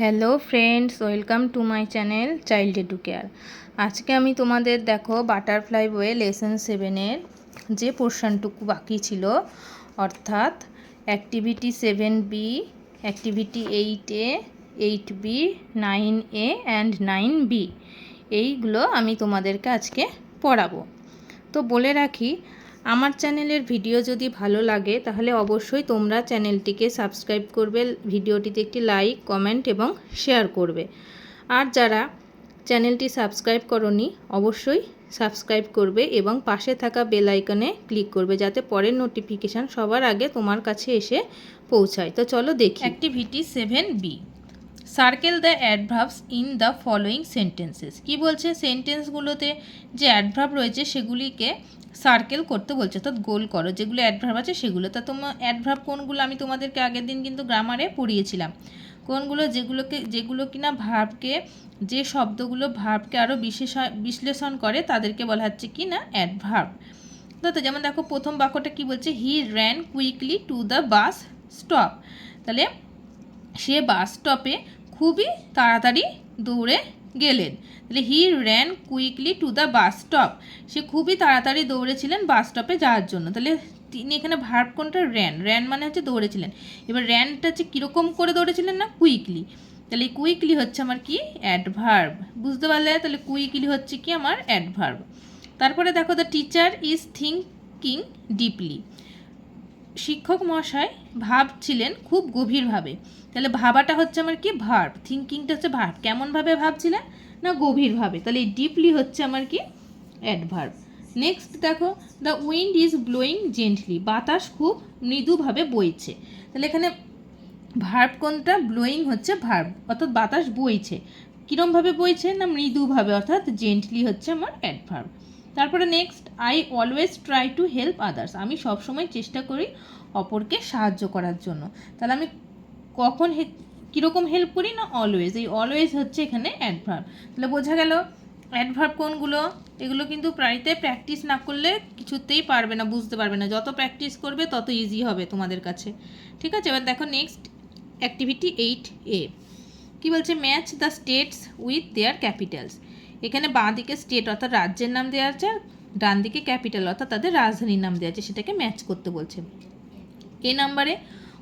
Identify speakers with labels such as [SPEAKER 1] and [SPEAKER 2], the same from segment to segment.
[SPEAKER 1] Hello friends, welcome to my channel child edu care আজকে আমি তোমাদের দেখো বাটারফ্লাই বইয়ে লেসন সেভেনের যে পোর্শনটুকু বাকি ছিল, অর্থাৎ activity seven B activity eight A eight B nine A and nine B এইগুলো আমি তোমাদেরকে আজকে পড়াবো। তো বলে রাখি আমার চ্যানেলের ভিডিও যদি ভালো লাগে, তাহলে অবশ্যই তোমরা চ্যানেলটিকে সাবস্ক্রাইব করবে, ভিডিওটিতে একটি লাইক, কমেন্ট এবং শেয়ার করবে। আর যারা চ্যানেলটি সাবস্ক্রাইব করনি, অবশ্যই সাবস্ক্রাইব করবে এবং পাশে থাকা বেল আইকনে ক্লিক করবে, যাতে পরের নোটিফিকেশান সবার আগে তোমার কাছে এসে পৌঁছায়। তো চলো দেখি। Activity seven B. Circle the adverbs in the following sentences কি বলছে? সেন্টেন্সগুলোতে যে অ্যাডভার্ব রয়েছে, সেগুলিকে সার্কেল করতে বলছে। অর্থাৎ গোল করো। যেগুলো অ্যাডভার্ব আছে, সেগুলো। তা তোমার অ্যাডভার্ব কোনগুলো? আমি তোমাদেরকে আগের দিন কিন্তু গ্রামারে পড়িয়েছিলাম। কোনগুলো? যেগুলোকে যেগুলো কিনা ভার্বকে যে শব্দগুলো ভার্বকে আরও বিশেষ বিশ্লেষণ করে, তাদেরকে বলা হচ্ছে কি না অ্যাডভার্ব তো যেমন দেখো, প্রথম বাক্যটা কি বলছে? He ran quickly to the bus stop তাহলে সে বাস স্টপে খুবই তাড়াতাড়ি দৌড়ে গেলেন। তাহলে he ran quickly to the bus stop সে খুবই তাড়াতাড়ি দৌড়েছিলেন বাস স্টপে যাওয়ার জন্য। তাহলে তিনি এখানে ভার্ব কোনটা? র্যান র্যান মানে হচ্ছে দৌড়েছিলেন। এবার র্যানটা হচ্ছে কীরকম করে দৌড়েছিলেন না? কুইকলি তাহলে কুইকলি হচ্ছে আমার কি? অ্যাডভার্ব বুঝতে পারলে? তাহলে কুইকলি হচ্ছে কি? আমার অ্যাডভার্ব তারপরে দেখো the teacher is thinking deeply শিক্ষক মশাই ভাবছিলেন খুব গভীরভাবে। তাহলে ভাবাটা হচ্ছে আমার কি ভার্ব থিঙ্কিংটা হচ্ছে ভার্ব কেমনভাবে ভাবছিলেন না গভীরভাবে? তাহলে এই ডিপলি হচ্ছে আমার কি অ্যাডভার্ব নেক্সট দেখো the wind is blowing gently বাতাস খুব মৃদুভাবে বইছে। তাহলে এখানে ভার্ব কোনটা? ব্লোয়িং হচ্ছে ভার্ব অর্থাৎ বাতাস বইছে। কীরমভাবে বইছে না মৃদুভাবে? অর্থাৎ জেন্টলি হচ্ছে আমার অ্যাডভার্ব তারপরে next I always try to help others আমি সবসময় চেষ্টা করি অপরকে সাহায্য করার জন্য। তাহলে আমি কখন হে কীরকম হেল্প করি না অলওয়েজ এই অলওয়েজ হচ্ছে এখানে অ্যাডভার্ব তাহলে বোঝা গেল অ্যাডভার্ব কোনগুলো? এগুলো কিন্তু প্রায়তে প্র্যাকটিস না করলে কিছুতেই পারবে না, বুঝতে পারবে না। যত প্র্যাকটিস করবে, তত ইজি হবে তোমাদের কাছে। ঠিক আছে? এবার দেখো নেক্সট অ্যাক্টিভিটি এইট এ কী বলছে? Match the states with their capitals এখানে বাঁ দিকে স্টেট অর্থাৎ রাজ্যের নাম দেওয়া আছে আর ডান দিকে ক্যাপিটাল অর্থাৎ তাদের রাজধানীর নাম দেওয়া আছে, সেটাকে ম্যাচ করতে বলছে। এ নাম্বারে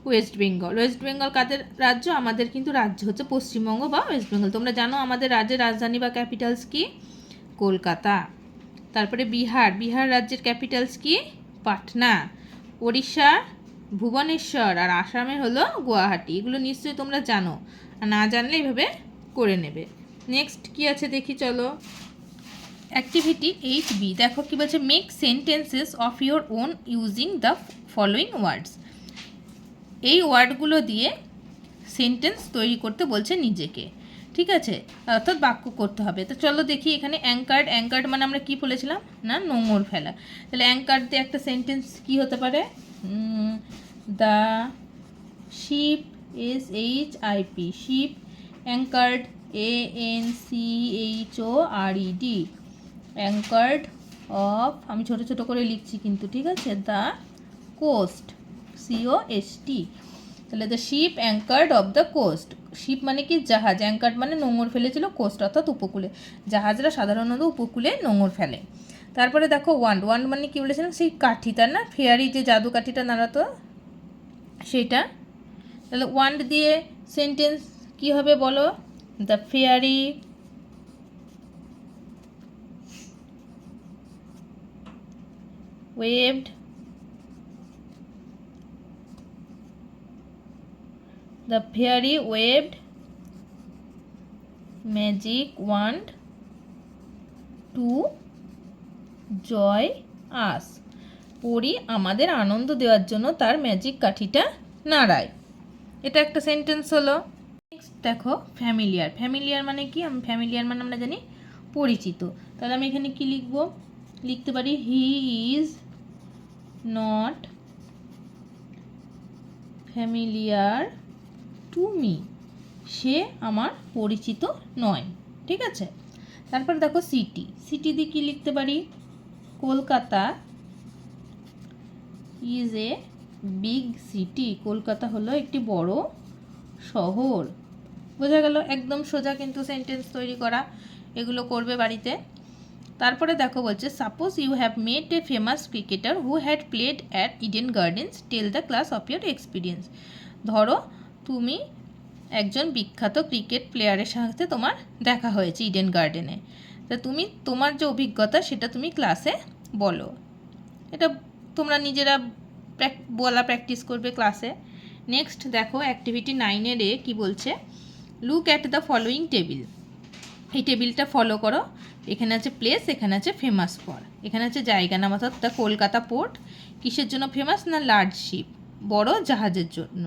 [SPEAKER 1] ওয়েস্ট বেঙ্গল ওয়েস্ট বেঙ্গল কাদের রাজ্য? আমাদের কিন্তু রাজ্য হচ্ছে পশ্চিমবঙ্গ বা ওয়েস্ট বেঙ্গল তোমরা জানো আমাদের রাজ্যের রাজধানী বা ক্যাপিটালস কি? কলকাতা। তারপরে বিহার। বিহার রাজ্যের ক্যাপিটালস কি? পাটনা। ওড়িশা, ভুবনেশ্বর আর আসামের হলো গুয়াহাটি। এগুলো নিশ্চয়ই তোমরা জানো। আর না জানলে এইভাবে করে নেবে। নেক্সট কি আছে দেখি, চলো। অ্যাক্টিভিটি এইট বি দেখো কী বলছে make sentences of your own using the following words এই ওয়ার্ডগুলো দিয়ে সেন্টেন্স তৈরি করতে বলছে নিজেকে, ঠিক আছে? অর্থাৎ বাক্য করতে হবে। তো চলো দেখি এখানে অ্যাঙ্কার্ড অ্যাঙ্কার্ড মানে আমরা কি বলেছিলাম? না নোংর ফেলা। তাহলে অ্যাঙ্কার্ড দিয়ে একটা সেন্টেন্স কি হতে পারে? The ship S H I P ship anchored A N C H O R E D anchored off আমি ছোট ছোট করে লিখছি কিন্তু, ঠিক আছে? The coast C O S T তাহলে the ship anchored off the coast ship মানে কি? জাহাজ। অ্যাঙ্কার্ড মানে নোঙর ফেলেছিল কোস্ট অর্থাৎ উপকূলে। জাহাজরা সাধারণত উপকূলে নোঙর ফেলে। তারপরে দেখো ওয়ান্ড ওয়ান্ড মানে কি বলেছিলাম? সেই কাঠি তার না? ফেয়ারি যে জাদু কাঠিটা নাড়াতো, সেটা। তাহলে ওয়ান্ড দিয়ে সেন্টেন্স কি হবে বলো? The fairy waved The fairy waved. Magic wand to joy us. পরি আমাদের আনন্দ দেওয়ার জন্য তার ম্যাজিক কাঠিটা নাড়ায়। এটা একটা সেন্টেন্স হলো। দেখো ফ্যামিলিয়ার ফ্যামিলিয়ার মানে কি? আমি ফ্যামিলিয়ার মানে আমরা জানি পরিচিত। তাহলে আমি এখানে কি লিখব? লিখতে পারি he is not familiar to me সে আমার পরিচিত নয়, ঠিক আছে? তারপর দেখো সিটি সিটি দিয়ে কী লিখতে পারি? Kolkata is a big city Kolkata হলো একটি বড় শহর। বোঝা গেল একদম সোজা কিন্তু সেন্টেন্স তৈরি করা, এগুলো করবে বাড়িতে। তারপরে দেখো বলছে suppose you have made a famous cricketer who had played at Eden Gardens tell the class of year experience ধরো, তুমি একজন বিখ্যাত ক্রিকেট প্লেয়ারের সাথে তোমার দেখা হয়েছে ইডেন গার্ডেনে তা তুমি, তোমার যে অভিজ্ঞতা সেটা তুমি ক্লাসে বলো। এটা তোমরা নিজেরা বলা প্র্যাকটিস করবে ক্লাসে নেক্সট দেখো অ্যাক্টিভিটি নাইনের এ কী বলছে look at the following table এই টেবিলটা ফলো করো। এখানে আছে প্লেস এখানে আছে ফেমাস ফর এখানে আছে জায়গা নাম অর্থাৎ দ্য কলকাতা পোর্ট কিসের জন্য ফেমাস না লার্জ শিপ বড়, জাহাজের জন্য।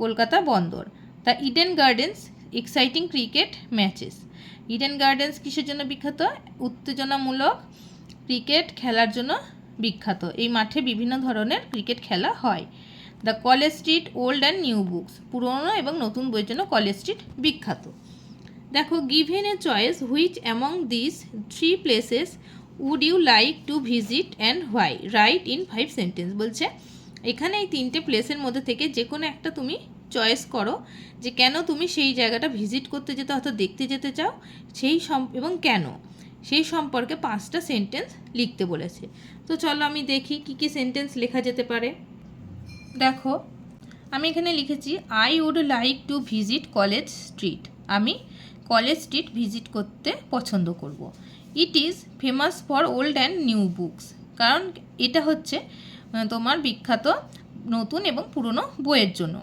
[SPEAKER 1] কলকাতা বন্দর। The Eden Gardens exciting cricket matches Eden Gardens কিসের জন্য বিখ্যাত? উত্তেজনামূলক ক্রিকেট খেলার জন্য বিখ্যাত। এই মাঠে বিভিন্ন ধরনের ক্রিকেট খেলা হয়। The College Street old and new books পুরনো এবং নতুন বইয়ের জন্য কলেজ স্ট্রিট বিখ্যাত। দেখো given a choice which among this three places would you like to visit and why write in five sentence বলছে। এখানে এই তিনটে প্লেসের মধ্যে থেকে যে কোনো একটা তুমি চয়েস করো, যে কেন তুমি সেই জায়গাটা ভিজিট করতে যেতে হয়তো দেখতে যেতে চাও, সেই সম এবং কেন? সেই সম্পর্কে পাঁচটা সেন্টেন্স লিখতে বলেছে। তো চলো আমি দেখি কি কি সেন্টেন্স লেখা যেতে পারে। দেখো, আমি এখানে লিখেছি I would like to visit College Street আমি কলেজ স্ট্রিট ভিজিট করতে পছন্দ করব। It is famous for old and new books কারণ এটা হচ্ছে তোমার বিখ্যাত নতুন এবং পুরনো বইয়ের জন্য।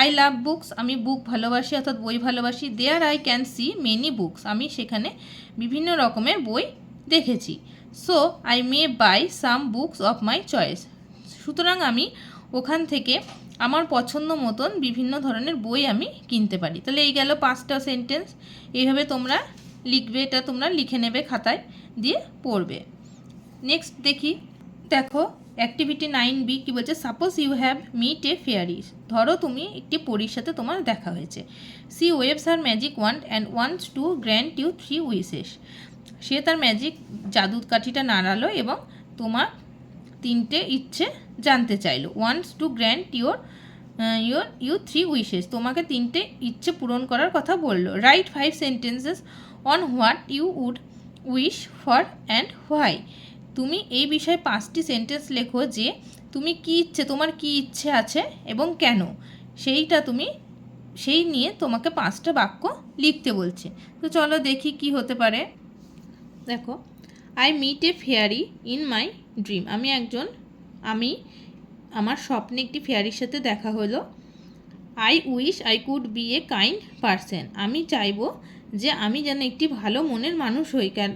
[SPEAKER 1] আই লাভ বুকস আমি বুক ভালোবাসি, অর্থাৎ বই ভালোবাসি। There I can see many books আমি সেখানে বিভিন্ন রকমের বই দেখেছি। So I may buy some books of my choice সুতরাং আমি ওখান থেকে আমার পছন্দ মতন বিভিন্ন ধরনের বই আমি কিনতে পারি। তাহলে এই গেল পাঁচটা সেন্টেন্স এইভাবে তোমরা লিখবে, এটা তোমরা লিখে নেবে খাতায় দিয়ে পড়বে। নেক্সট দেখি। দেখো অ্যাক্টিভিটি নাইন বি কী বলছে? Suppose you have meet a fairies ধরো তুমি একটি পরীর সাথে তোমার দেখা হয়েছে। She waves her magic wand and wants to grant you three wishes সে তার ম্যাজিক জাদুর কাঠিটা নাড়ালো এবং তোমার তিনটে ইচ্ছে জানতে চাইলো। Wants to grant your your you three wishes তোমাকে তিনটে ইচ্ছে পূরণ করার কথা বলল। Write five sentences on what you would wish for and why তুমি এই বিষয়ে পাঁচটি সেন্টেন্স লেখো যে তুমি কী ইচ্ছে, তোমার কী ইচ্ছে আছে এবং কেন? সেইটা তুমি, সেই নিয়ে তোমাকে পাঁচটা বাক্য লিখতে বলছে। তো চলো দেখি কি হতে পারে। দেখো I meet a fairy in my dream আমি একজন, আমি আমার স্বপ্নে একটি ফেয়ারির সাথে দেখা হলো। I wish I could be a kind person আমি চাইব যে আমি যেন একটি ভালো মনের মানুষ হই কেন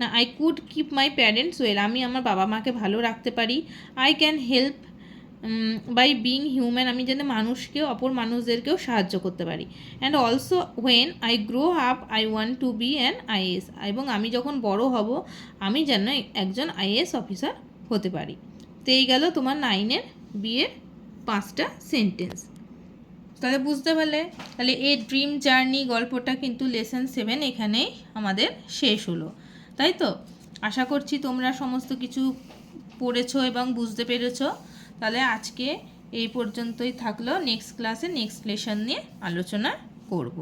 [SPEAKER 1] না I could keep my parents well আমি আমার বাবা মাকে ভালো রাখতে পারি। I can help by being human আমি যেন মানুষকে অপর মানুষদেরকেও সাহায্য করতে পারি। And also when I grow up I want to be an IS এবং আমি যখন বড় হব, আমি যেন একজন আইএস অফিসার হতে পারি। তো এই গেল তোমার নাইনের বিয়ের পাঁচটা সেন্টেন্স তাহলে বুঝতে পারলে, তাহলে এই ড্রিম জার্নি গল্পটা কিন্তু লেসন সেভেন এখানেই আমাদের শেষ হলো। তাই তো? আশা করছি তোমরা সমস্ত কিছু পড়েছো এবং বুঝতে পেরেছ। তাহলে আজকে এই পর্যন্তই থাকল। নেক্সট ক্লাসে নেক্সট লেসন নিয়ে আলোচনা করব।